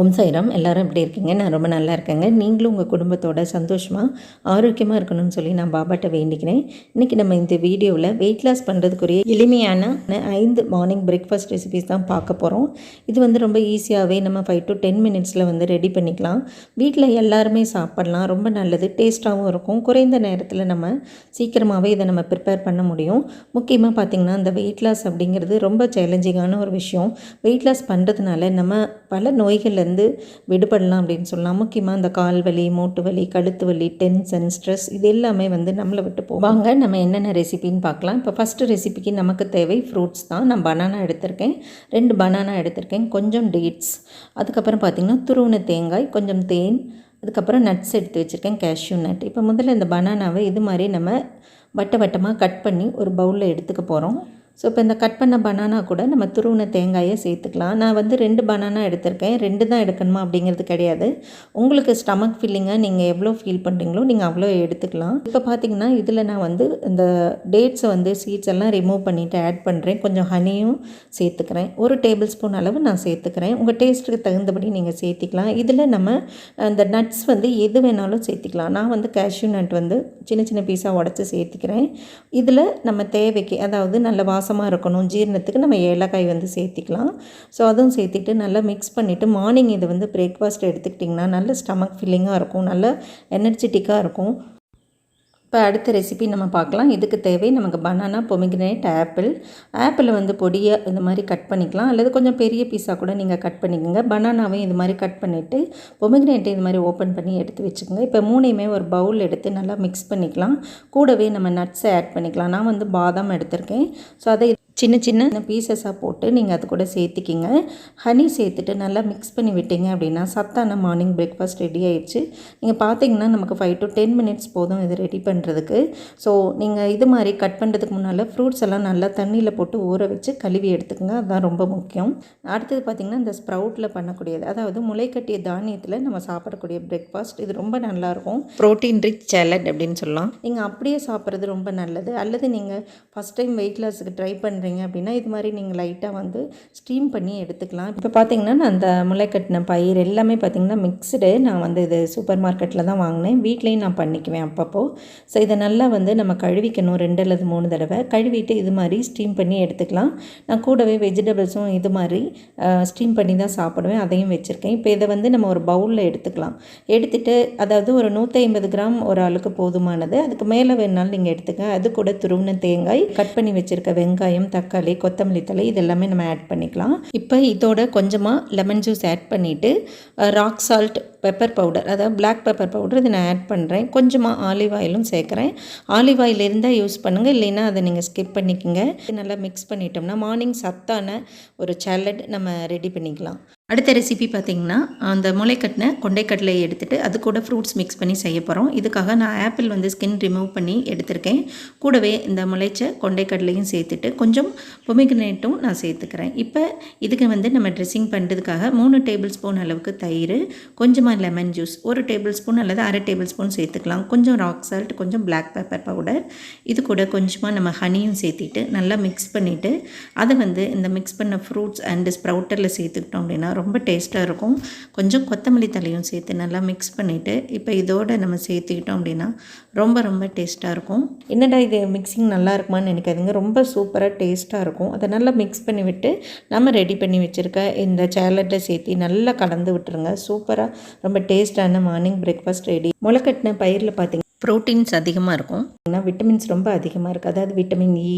ஓம் சாய்ராம் எல்லாரும் எப்படி இருக்கீங்க? நான் ரொம்ப நல்லா இருக்கேங்க. நீங்களும் உங்கள் குடும்பத்தோட சந்தோஷமாக ஆரோக்கியமாக இருக்கணும்னு சொல்லி நான் பாபாட்ட வேண்டிக்கிறேன். இன்றைக்கி நம்ம இந்த வீடியோவில் வெயிட் லாஸ் பண்ணுறதுக்குரிய எளிமையான ஐந்து மார்னிங் பிரேக்ஃபாஸ்ட் ரெசிபிஸ் தான் பார்க்க போகிறோம் இது வந்து ரொம்ப ஈஸியாகவே நம்ம ஃபைவ் டு டென் மினிட்ஸில் வந்து ரெடி பண்ணிக்கலாம். வீட்டில் எல்லாருமே சாப்பிட்லாம். ரொம்ப நல்லது டேஸ்ட்டாகவும் இருக்கும். குறைந்த நேரத்தில் நம்ம சீக்கிரமாகவே இதை நம்ம ப்ரிப்பேர் பண்ண முடியும். முக்கியமாக பார்த்திங்கன்னா இந்த வெயிட் லாஸ் அப்படிங்கிறது ரொம்ப சேலஞ்சிங்கான ஒரு விஷயம். வெயிட் லாஸ் பண்ணுறதுனால நம்ம பல நோய்கள்லேருந்து விடுபடலாம் அப்படின்னு சொல்லலாம். முக்கியமாக இந்த கால் வலி மூட்டு வலி கழுத்து வலி டென்ஷன் ஸ்ட்ரெஸ் இது எல்லாமே வந்து நம்மளை விட்டு போவாங்க நம்ம என்னென்ன ரெசிபின்னு பார்க்கலாம். இப்போ ஃபஸ்ட்டு ரெசிபிக்கு நமக்கு தேவை ஃப்ரூட்ஸ் தான். நான் பனானா எடுத்திருக்கேன். ரெண்டு பனானா எடுத்திருக்கேன். கொஞ்சம் டேட்ஸ் அதுக்கப்புறம் பார்த்திங்கன்னா துருவன தேங்காய் கொஞ்சம் தேன் அதுக்கப்புறம் நட்ஸ் எடுத்து வச்சுருக்கேன் கேஷ்யூ நட் இப்போ முதல்ல இந்த பனானாவை இது மாதிரி நம்ம வட்ட வட்டமாக கட் பண்ணி ஒரு பவுலில் எடுத்துக்க போகிறோம் ஸோ இப்போ இந்த கட் பண்ண பனானா கூட நம்ம துருவின தேங்காயை சேர்த்துக்கலாம். நான் வந்து ரெண்டு பனானா எடுத்திருக்கேன். ரெண்டு தான் எடுக்கணுமா அப்படிங்கிறது கிடையாது. உங்களுக்கு ஸ்டமக் ஃபில்லிங்காக நீங்கள் எவ்வளோ ஃபீல் பண்ணுறீங்களோ நீங்கள் அவ்வளோ எடுத்துக்கலாம். இப்போ பார்த்தீங்கன்னா இதில் நான் வந்து இந்த டேட்ஸை வந்து சீட்ஸ் எல்லாம் ரிமூவ் பண்ணிவிட்டு ஆட் பண்ணுறேன் கொஞ்சம் ஹனியும் சேர்த்துக்கிறேன். ஒரு டேபிள் ஸ்பூன் அளவு நான் சேர்த்துக்கிறேன். உங்கள் டேஸ்ட்டுக்கு தகுந்தபடி நீங்கள் சேர்த்திக்கலாம். இதில் நம்ம அந்த நட்ஸ் வந்து எது வேணாலும் சேர்த்திக்கலாம். நான் வந்து கேஷ்யூ நட் வந்து சின்ன சின்ன பீஸாக உடச்சி சேர்த்திக்கிறேன். இதில் நம்ம தேவைக்கு அதாவது நல்ல வாசமாக இருக்கணும். ஜீரணத்துக்கு நம்ம ஏலக்காய் வந்து சேர்த்திக்கலாம். ஸோ அதுவும் சேர்த்திட்டு நல்லா மிக்ஸ் பண்ணிவிட்டு மார்னிங் இதை வந்து பிரேக்ஃபாஸ்ட் எடுத்துக்கிட்டிங்கன்னா நல்ல ஸ்டமக் ஃபில்லிங்காக இருக்கும். நல்ல எனர்ஜெட்டிக்காக இருக்கும். இப்போ அடுத்த ரெசிபி நம்ம பார்க்கலாம். இதுக்கு தேவை? நமக்கு பனானா பொமிக்னேட் ஆப்பிள் ஆப்பிளை வந்து பொடியை இந்த மாதிரி கட் பண்ணிக்கலாம். அல்லது கொஞ்சம் பெரிய பீஸாக கூட நீங்கள் கட் பண்ணிக்கோங்க. பனானாவையும் இது மாதிரி கட் பண்ணிவிட்டு பொமிகினேட்டை இது மாதிரி ஓப்பன் பண்ணி எடுத்து வச்சுக்கோங்க. இப்போ மூணையுமே ஒரு பவுல் எடுத்து நல்லா மிக்ஸ் பண்ணிக்கலாம். கூடவே நம்ம நட்ஸை ஆட் பண்ணிக்கலாம். நான் வந்து பாதாம் எடுத்திருக்கேன். ஸோ அதை சின்ன சின்ன பீசஸாக போட்டு நீங்கள் அது கூட சேர்த்திக்கிங்க. ஹனி சேர்த்துட்டு நல்லா மிக்ஸ் பண்ணி விட்டீங்க அப்படின்னா சத்தான மார்னிங் பிரேக்ஃபாஸ்ட் ரெடி ஆயிடுச்சு நீங்கள் பார்த்தீங்கன்னா நமக்கு ஃபைவ் டு டென் மினிட்ஸ் போதும் இது ரெடி பண்ணுறதுக்கு ஸோ நீங்கள் இது மாதிரி கட் பண்ணுறதுக்கு முன்னால் ஃப்ரூட்ஸ் எல்லாம் நல்லா தண்ணியில் போட்டு ஊற வச்சு கழுவி எடுத்துக்கோங்க. அதுதான் ரொம்ப முக்கியம். அடுத்தது பார்த்திங்கன்னா இந்த ஸ்ப்ரவுட்டில் பண்ணக்கூடியது. அதாவது முளைக்கட்டிய தானியத்தில் நம்ம சாப்பிடக்கூடிய பிரேக்ஃபாஸ்ட் இது ரொம்ப நல்லாயிருக்கும் ப்ரோட்டீன் ரிச் சேலட் அப்படின்னு சொல்லலாம். நீங்கள் அப்படியே சாப்பிட்றது ரொம்ப நல்லது. அல்லது நீங்கள் ஃபஸ்ட் டைம் வெயிட் லாஸுக்கு ட்ரை பண்ணுறீங்க அப்படின்னா இது மாதிரி நீங்கள் லைட்டாக வந்து ஸ்டீம் பண்ணி எடுத்துக்கலாம். இப்போ பார்த்தீங்கன்னா நான் அந்த முளை கட்டின பயிர் எல்லாமே பார்த்திங்கன்னா மிக்ஸ்டு நான் வந்து இது சூப்பர் மார்க்கெட்டில் தான் வாங்கினேன். வீட்லேயும் நான் பண்ணிக்குவேன் அப்பப்போ. ஸோ இதை நல்லா வந்து நம்ம கழுவிக்கணும் ரெண்டு அல்லது மூணு தடவை. கழுவிட்டு இது மாதிரி ஸ்டீம் பண்ணி எடுத்துக்கலாம். நான் கூடவே வெஜிடபிள்ஸும் இது மாதிரி ஸ்டீம் பண்ணி தான் சாப்பிடுவேன். அதையும் வச்சுருக்கேன். இப்போ இதை வந்து நம்ம ஒரு பவுலில் எடுத்துக்கலாம். எடுத்துகிட்டு அதாவது ஒரு நூற்றி ஐம்பது கிராம் ஒரு ஆளுக்கு போதுமானது. அதுக்கு மேலே வேணாலும் நீங்கள் எடுத்துக்க அது கூட துருவின தேங்காய் கட் பண்ணி வச்சுருக்க வெங்காயம் தக்காளி கொத்தமல்லி தழை இது எல்லாமே நம்ம ஆட் பண்ணிக்கலாம். இப்போ இதோட கொஞ்சமாக லெமன் ஜூஸ் ஆட் பண்ணிவிட்டு ராக் சால்ட் பெப்பர் பவுடர் அதாவது பிளாக் பெப்பர் பவுடர் இதை நான் ஆட் பண்ணுறேன் கொஞ்சமாக ஆலிவ் ஆயிலும் சேர்க்குறேன். ஆலிவ் ஆயில் இருந்தால் யூஸ் பண்ணுங்கள் இல்லைன்னா அதை நீங்கள் ஸ்கிப் பண்ணிக்கோங்க. நல்லா மிக்ஸ் பண்ணிட்டோம்னா மார்னிங் சத்தான ஒரு சேலட் நம்ம ரெடி பண்ணிக்கலாம். அடுத்த ரெசிபி பார்த்திங்கன்னா அந்த முளைக்கட்டின கொண்டைக்கடலை எடுத்துகிட்டு அது கூட ஃப்ரூட்ஸ் மிக்ஸ் பண்ணி செய்ய போகிறோம் இதுக்காக நான் ஆப்பிள் வந்து ஸ்கின் ரிமூவ் பண்ணி எடுத்திருக்கேன். கூடவே இந்த முளைச்ச கொண்டைக்கடலையும் சேர்த்துட்டு கொஞ்சம் பொமிகினேட்டும் நான் சேர்த்துக்கிறேன். இப்போ இதுக்கு வந்து நம்ம ட்ரெஸ்ஸிங் பண்ணுறதுக்காக மூணு டேபிள் ஸ்பூன் அளவுக்கு தயிர் கொஞ்சமாக லெமன் ஜூஸ் ஒரு டேபிள் ஸ்பூன் அல்லது அரை டேபிள் ஸ்பூன் சேர்த்துக்கலாம். கொஞ்சம் ராக் சால்ட் கொஞ்சம் பிளாக் பெப்பர் பவுடர் இது கூட கொஞ்சமாக நம்ம ஹனியும் சேர்த்திட்டு நல்லா மிக்ஸ் பண்ணிவிட்டு அதை வந்து இந்த மிக்ஸ் பண்ண ஃப்ரூட்ஸ் அண்டு ஸ்ப்ரவுட்டரில் சேர்த்துக்கிட்டோம் அப்படின்னா ரொம்ப டேஸ்ட்டாக இருக்கும். கொஞ்சம் கொத்தமல்லி தலையும் சேர்த்து நல்லா மிக்ஸ் பண்ணிவிட்டு இப்போ இதோடு நம்ம சேர்த்துக்கிட்டோம் அப்படின்னா ரொம்ப ரொம்ப டேஸ்ட்டாக இருக்கும். என்னடா இது மிக்சிங் நல்லா இருக்குமான்னு நினைக்காதுங்க. ரொம்ப சூப்பராக டேஸ்ட்டாக இருக்கும். அதை நல்லா மிக்ஸ் பண்ணி விட்டு நம்ம ரெடி பண்ணி வச்சுருக்க இந்த சேலட்டை சேர்த்து நல்லா கலந்து விட்டுருங்க. சூப்பராக ரொம்ப டேஸ்ட்டான மார்னிங் பிரேக்ஃபாஸ்ட் ரெடி முளைக்கட்டின பயிரில் பார்த்தீங்கன்னா ப்ரோட்டீன்ஸ் அதிகமாக இருக்கும். ஏன்னா விட்டமின்ஸ் ரொம்ப அதிகமாக இருக்குது அதாவது விட்டமின் இ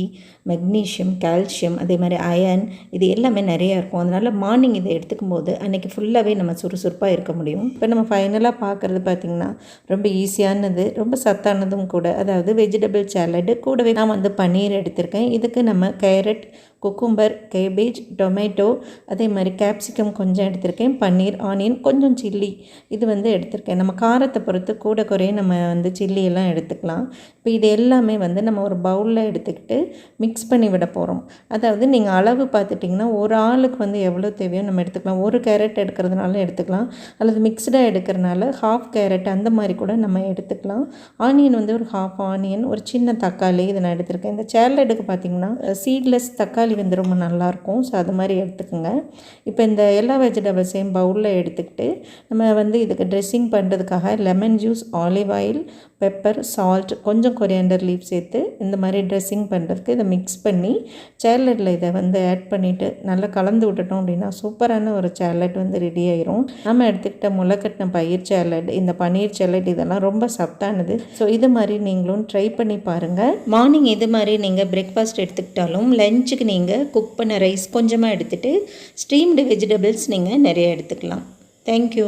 மெக்னீஷியம் கால்சியம் அதே மாதிரி அயன் இது எல்லாமே நிறையா இருக்கும். அதனால் மார்னிங் இதை எடுத்துக்கும் போது அன்றைக்கி ஃபுல்லாகவே நம்ம சுறுசுறுப்பாக இருக்க முடியும். இப்போ நம்ம ஃபைனலாக பார்க்குறது பார்த்திங்கன்னா ரொம்ப ஈஸியானது ரொம்ப சத்தானதும் கூட. அதாவது வெஜிடபிள் சேலடு கூடவே நான் வந்து பன்னீர் எடுத்திருக்கேன். இதுக்கு நம்ம கேரட் குக்கும்பர் கேபேஜ் டொமேட்டோ அதே மாதிரி கேப்சிகம் கொஞ்சம் எடுத்திருக்கேன். பன்னீர் ஆனியன் கொஞ்சம் சில்லி இது வந்து எடுத்திருக்கேன். நம்ம காரத்தை பொறுத்து கூட குறைய நம்ம வந்து சில்லி எல்லாம் எடுத்துக்கலாம். இப்போ இது எல்லாமே வந்து நம்ம ஒரு பவுலில் எடுத்துக்கிட்டு மிக்ஸ் பண்ணி விட போகிறோம் அதாவது நீங்கள் அளவு பார்த்துட்டிங்கன்னா ஒரு ஆளுக்கு வந்து எவ்வளோ தேவையோ நம்ம எடுத்துக்கலாம். ஒரு கேரட் எடுக்கிறதுனால எடுத்துக்கலாம். அல்லது மிக்ஸ்டாக எடுக்கிறனால ஹாஃப் கேரட் அந்த மாதிரி கூட நம்ம எடுத்துக்கலாம். ஆனியன் வந்து ஒரு ஹாஃப் ஆனியன் ஒரு சின்ன தக்காளி இதை நான் எடுத்திருக்கேன். இந்த சேலடுக்கு பார்த்திங்கன்னா சீட்லெஸ் தக்காளி வந்து ரொம்ப நல்லாயிருக்கும். ஸோ அது மாதிரி எடுத்துக்கோங்க. இப்போ இந்த எல்லா வெஜிடபிள்ஸையும் பவுலில் எடுத்துக்கிட்டு நம்ம வந்து இதுக்கு ட்ரெஸ்ஸிங் பண்ணுறதுக்காக lemon juice olive oil pepper salt கொஞ்சம் கொரியாண்டர் லீவ் சேர்த்து இந்த மாதிரி ட்ரெஸ்ஸிங் பண்ணுறதுக்கு இதை மிக்ஸ் பண்ணி சேலட்டில் இதை வந்து ஆட் பண்ணிவிட்டு நல்லா கலந்து விட்டுட்டோம் அப்படின்னா சூப்பரான ஒரு சேலட் வந்து ரெடி ஆயிரும். நம்ம எடுத்துக்கிட்ட முளைக்கட்டின பயிர் சேலட் இந்த பன்னீர் சேலட் இதெல்லாம் ரொம்ப சத்தானது. ஸோ இது மாதிரி நீங்களும் ட்ரை பண்ணி பாருங்கள் மார்னிங் இது மாதிரி நீங்கள் பிரேக்ஃபாஸ்ட் எடுத்துக்கிட்டாலும் லஞ்சுக்கு நீங்கள் குக் பண்ண ரைஸ் கொஞ்சமாக எடுத்துகிட்டு ஸ்டீம்டு வெஜிடபிள்ஸ் நீங்கள் நிறைய எடுத்துக்கலாம். தேங்க்யூ